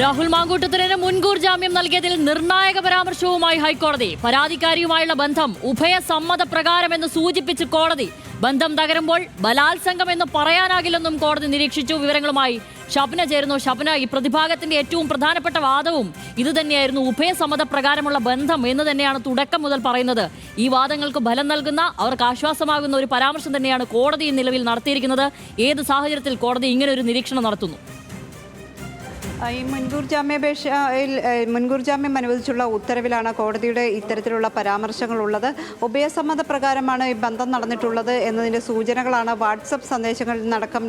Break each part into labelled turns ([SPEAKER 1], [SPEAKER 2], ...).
[SPEAKER 1] രാഹുൽ മാങ്കൂട്ടത്തിന് മുൻകൂർ ജാമ്യം നൽകിയതിൽ നിർണായക പരാമർശവുമായി ഹൈക്കോടതി. പരാതിക്കാരിയുമായുള്ള ബന്ധം ഉഭയസമ്മത പ്രകാരമെന്ന് സൂചിപ്പിച്ച് കോടതി. ബന്ധം തകരുമ്പോൾ ബലാത്സംഗം എന്ന് പറയാനാകില്ലെന്നും കോടതി നിരീക്ഷിച്ചു. വിവരങ്ങളുമായി ഷബ്ന ചേരുന്നു. ഷബ്ന ഈ പ്രതിഭാഗത്തിന്റെ ഏറ്റവും പ്രധാനപ്പെട്ട വാദവും ഇതുതന്നെയായിരുന്നു. ഉഭയസമ്മത പ്രകാരമുള്ള ബന്ധം എന്ന് തന്നെയാണ് തുടക്കം മുതൽ പറയുന്നത്. ഈ വാദങ്ങൾക്ക് ബലം നൽകുന്ന അവർക്ക് ആശ്വാസമാകുന്ന ഒരു പരാമർശം തന്നെയാണ് കോടതി നിലവിൽ നടത്തിയിരിക്കുന്നത്. ഏത് സാഹചര്യത്തിൽ കോടതി ഇങ്ങനെ ഒരു നിരീക്ഷണം നടത്തുന്നു?
[SPEAKER 2] ഈ മുൻകൂർ ജാമ്യാപേക്ഷയിൽ ഏ, മുൻകൂർ ജാമ്യം അനുവദിച്ചുള്ള ഉത്തരവിലാണ് കോടതിയുടെ ഇത്തരത്തിലുള്ള പരാമർശങ്ങളുള്ളത്. ഉഭയസമ്മത പ്രകാരമാണ് ഈ ബന്ധം നടന്നിട്ടുള്ളത് എന്നതിന്റെ സൂചനകളാണ് വാട്സപ്പ് സന്ദേശങ്ങളിൽ നടക്കം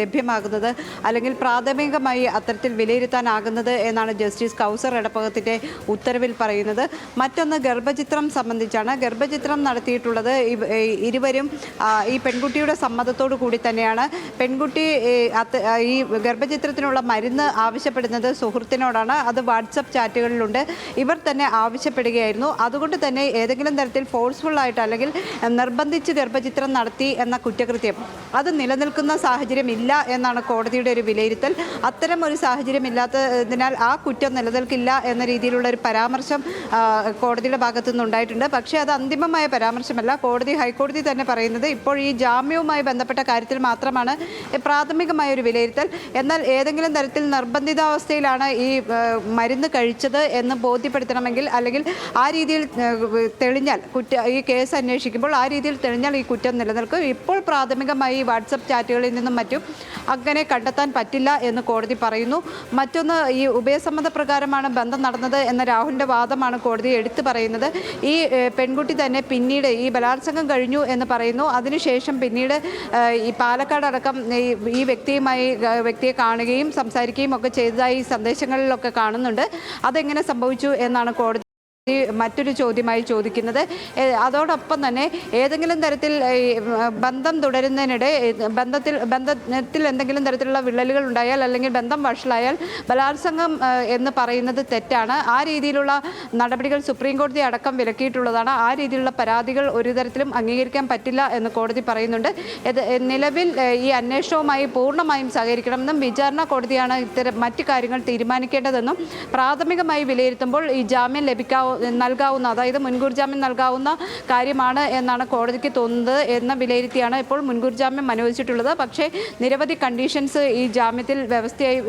[SPEAKER 2] ലഭ്യമാകുന്നത് അല്ലെങ്കിൽ പ്രാഥമികമായി അത്തരത്തിൽ വിലയിരുത്താനാകുന്നത് എന്നാണ് ജസ്റ്റിസ് കൗസർ എടപ്പകത്തിന്റെ ഉത്തരവിൽ പറയുന്നത്. മറ്റൊന്ന് ഗർഭചിത്രം സംബന്ധിച്ചാണ്. ഗർഭചിത്രം നടത്തിയിട്ടുള്ളത് ഇരുവരും ഈ പെൺകുട്ടിയുടെ സമ്മതത്തോടു കൂടി തന്നെയാണ്. പെൺകുട്ടി ഈ, ഗർഭചിത്രത്തിനുള്ള മരുന്ന് ആവശ്യപ്പെടുന്നത് സുഹൃത്തിനോടാണ്. അത് വാട്സപ്പ് ചാറ്റുകളിലുണ്ട്. ഇവർ തന്നെ ആവശ്യപ്പെടുകയായിരുന്നു. അതുകൊണ്ട് തന്നെ ഏതെങ്കിലും തരത്തിൽ ഫോഴ്സ്ഫുൾ ആയിട്ട് അല്ലെങ്കിൽ നിർബന്ധിച്ച് ഗർഭചിത്രം നടത്തി എന്ന കുറ്റകൃത്യം. അത് നിലനിൽക്കുന്ന സാഹചര്യം ഇല്ല എന്നാണ് കോടതിയുടെ ഒരു വിലയിരുത്തൽ. അത്തരം ഒരു സാഹചര്യം ഇല്ലാത്തതിനാൽ ആ കുറ്റം നിലനിൽക്കില്ല എന്ന രീതിയിലുള്ള ഒരു പരാമർശം കോടതിയുടെ ഭാഗത്തു നിന്നുണ്ടായിട്ടുണ്ട് പക്ഷേ അത് അന്തിമമായ പരാമർശമല്ല. കോടതി ഹൈക്കോടതി തന്നെ പറയുന്നത് ഇപ്പോൾ ഈ ജാമ്യവുമായി ബന്ധപ്പെട്ട കാര്യത്തിൽ മാത്രമാണ് പ്രാഥമികമായ ഒരു വിലയിരുത്തൽ. എന്നാൽ ഏതെങ്കിലും തരത്തിൽ നിർബന്ധിതാവസ്ഥയിലാണ് ഈ മരുന്ന് കഴിച്ചത് എന്ന് ബോധ്യപ്പെടുത്തണമെങ്കിൽ അല്ലെങ്കിൽ ആ രീതിയിൽ തെളിഞ്ഞാൽ കുറ്റ ഈ കേസ് അന്വേഷിക്കുമ്പോൾ ആ രീതിയിൽ തെളിഞ്ഞാൽ ഈ കുറ്റം നിലനിൽക്കും. ഇപ്പോൾ പ്രാഥമികമായി വാട്സപ്പ് ചാറ്റുകളിൽ നിന്നും മറ്റും അങ്ങനെ കണ്ടെത്താൻ പറ്റില്ല എന്ന് കോടതി പറയുന്നു. മറ്റൊന്ന് ഈ ഉഭയസമ്മത പ്രകാരമാണ് ബന്ധം നടന്നത് എന്ന രാഹുലിന്റെ വാദമാണ് കോടതി എടുത്തു പറയുന്നത്. ഈ പെൺകുട്ടി തന്നെ പിന്നീട് ഈ ബലാത്സംഗം കഴിഞ്ഞു എന്ന് പറയുന്നു. അതിനുശേഷം പിന്നീട് ഈ പാലക്കാട് അടക്കം ഈ വ്യക്തിയുമായി വ്യക്തിയെ കാണുകയും സംസാരിക്കുകയും ഒക്കെ ചെയ്തതായി സന്ദേശങ്ങളിലൊക്കെ കാണുന്നുണ്ട്. അതെങ്ങനെ സംഭവിച്ചു എന്നാണ് കോടതി മറ്റൊരു ചോദ്യമായി ചോദിക്കുന്നത്. അതോടൊപ്പം തന്നെ ഏതെങ്കിലും തരത്തിൽ ബന്ധം തുടരുന്നതിനിടെ ബന്ധത്തിൽ ബന്ധത്തിൽ എന്തെങ്കിലും തരത്തിലുള്ള വിള്ളലുകൾ ഉണ്ടായാൽ അല്ലെങ്കിൽ ബന്ധം വഷളായാൽ ബലാത്സംഗം എന്ന് പറയുന്നത് തെറ്റാണ്. ആ രീതിയിലുള്ള നടപടികൾ സുപ്രീം കോടതി അടക്കം വിലക്കിയിട്ടുള്ളതാണ്. ആ രീതിയിലുള്ള പരാതികൾ ഒരു തരത്തിലും അംഗീകരിക്കാൻ പറ്റില്ല എന്ന് കോടതി പറയുന്നുണ്ട്. നിലവിൽ ഈ അന്വേഷണവുമായി പൂർണമായും സഹകരിക്കണമെന്നും വിചാരണ കോടതിയാണ് ഇത്തരം മറ്റു കാര്യങ്ങൾ തീരുമാനിക്കേണ്ടതെന്നും പ്രാഥമികമായി വിലയിരുത്തുമ്പോൾ ഈ ജാമ്യം ലഭിക്കാവൂ നൽകാവുന്ന അതായത് മുൻകൂർ ജാമ്യം നൽകാവുന്ന കാര്യമാണ് എന്നാണ് കോടതിക്ക് തോന്നുന്നത് എന്ന വിലയിരുത്തിയാണ് ഇപ്പോൾ മുൻകൂർ ജാമ്യം അനുവദിച്ചിട്ടുള്ളത്. പക്ഷേ നിരവധി കണ്ടീഷൻസ് ഈ ജാമ്യത്തിൽ വ്യവസ്ഥയായി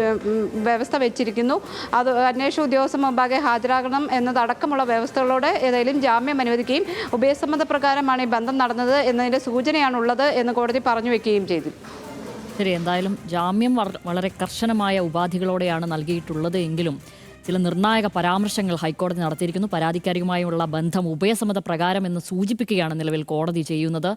[SPEAKER 2] വ്യവസ്ഥ വെച്ചിരിക്കുന്നു. അത് അന്വേഷണ ഉദ്യോഗസ്ഥ മുമ്പാകെ ഹാജരാകണം എന്നതടക്കമുള്ള വ്യവസ്ഥകളോടെ ഏതായാലും ജാമ്യം അനുവദിക്കുകയും ഉഭയസമ്മത പ്രകാരമാണ് ഈ ബന്ധം നടന്നത് എന്നതിന്റെ സൂചനയാണുള്ളത് എന്ന് കോടതി പറഞ്ഞു വെക്കുകയും ചെയ്തു.
[SPEAKER 1] ശരി എന്തായാലും ജാമ്യം വളരെ കർശനമായ ഉപാധികളോടെയാണ് നൽകിയിട്ടുള്ളത് എങ്കിലും ചില നിർണായക പരാമർശങ്ങൾ ഹൈക്കോടതി നടത്തിയിരിക്കുന്നു. പരാതിക്കാരിയുമായുള്ള ബന്ധം ഉഭയസമ്മത പ്രകാരം എന്ന് സൂചിപ്പിക്കുകയാണ് നിലവിൽ കോടതി ചെയ്യുന്നത്.